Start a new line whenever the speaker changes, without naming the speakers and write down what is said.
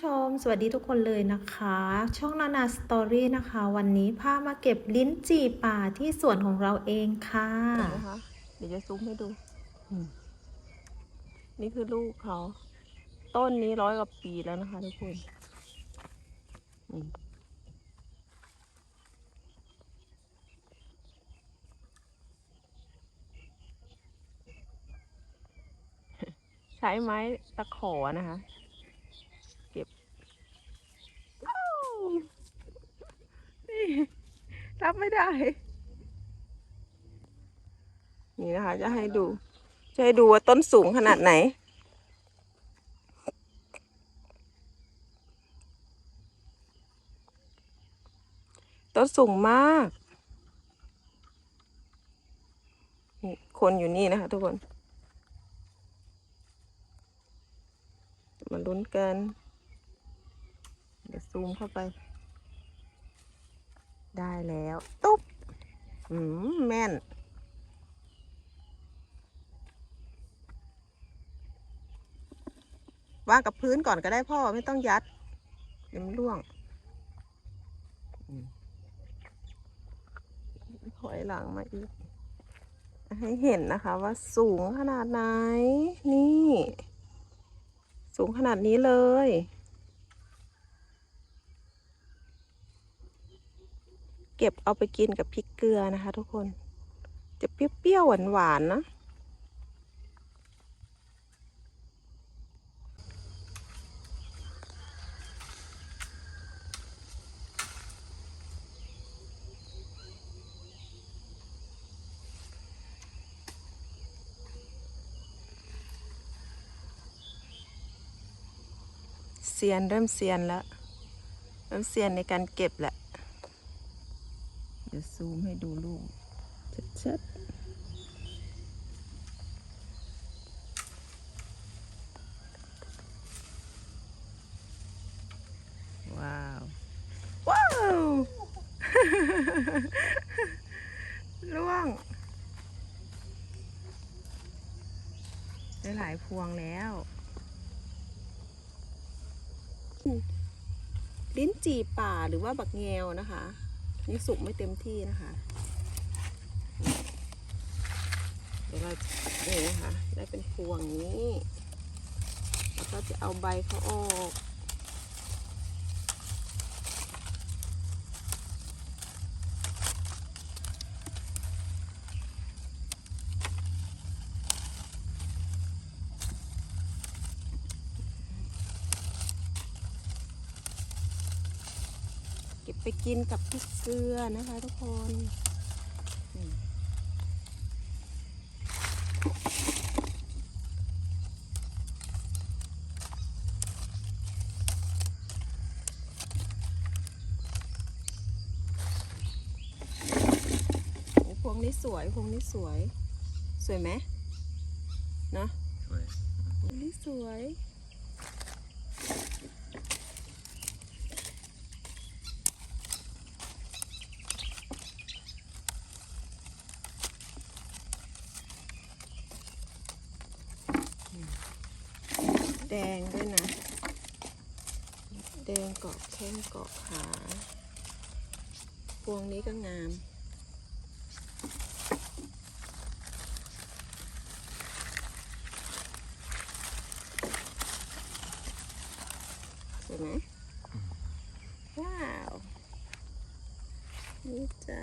ชม สวัสดีทุกคนเลยนะคะ ช่องนานาสตอรี่นะคะ วันนี้พามาเก็บลิ้นจี่ป่าที่สวนของเราเองค่ะ
นไหมคะเดี๋ยวจะซูมให้ดู นี่คือลูกเขา ต้นนี้ร้อยกว่าปีแล้วนะคะทุกคนใช้ไม้ตะขอนะคะ เก็บอ้าวนี่ รับไม่ได้ นี่นะคะ จะให้ดู จะให้ดูว่าต้นสูงขนาดไหน ต้นสูงมาก คนอยู่นี่นะคะ ทุกคน มาลุ้นกัน เดี๋ยวซูมเข้าไป ได้แล้ว ตุ๊บอืมแม่น วางกับพื้นก่อนก็ได้พ่อไม่ต้องยัดเดี๋ยวมันร่วงถอยหลังมาอีก ให้เห็นนะคะว่าสูงขนาดไหน นี่ สูงขนาดนี้เลย เก็บเอาไปกินกับพริกเกลือนะคะ ทุกคน จะเปรี้ยวๆหวานๆนะเซียนเริ่มเซียนแล้ว เริ่มเซียนในการเก็บแหละ เดี๋ยวซูมให้ดูลูกชัดๆ ว้าว ว้าว ล่วง ได้หลายพวงแล้วลิ้นจี่ป่าหรือว่าบักแงวนะคะ นี่สุกไม่เต็มที่นะคะเดี๋ยวเราเนี่ยนะคะได้เป็นพวงอย่างนี้ แล้วก็จะเอาใบเขาออก ก็บไปกินกับพริกเกลือนะคะทุกคนอืมโอ้พวงนี้สวยพวงนี้สวย สวยไหมเนอะ
สวย
พวงนี้สวย แดงด้วยนะ แดงเกาะแข้งเกาะขา พวงนี้ก็งามสวยไหมว้าว นี่จ้า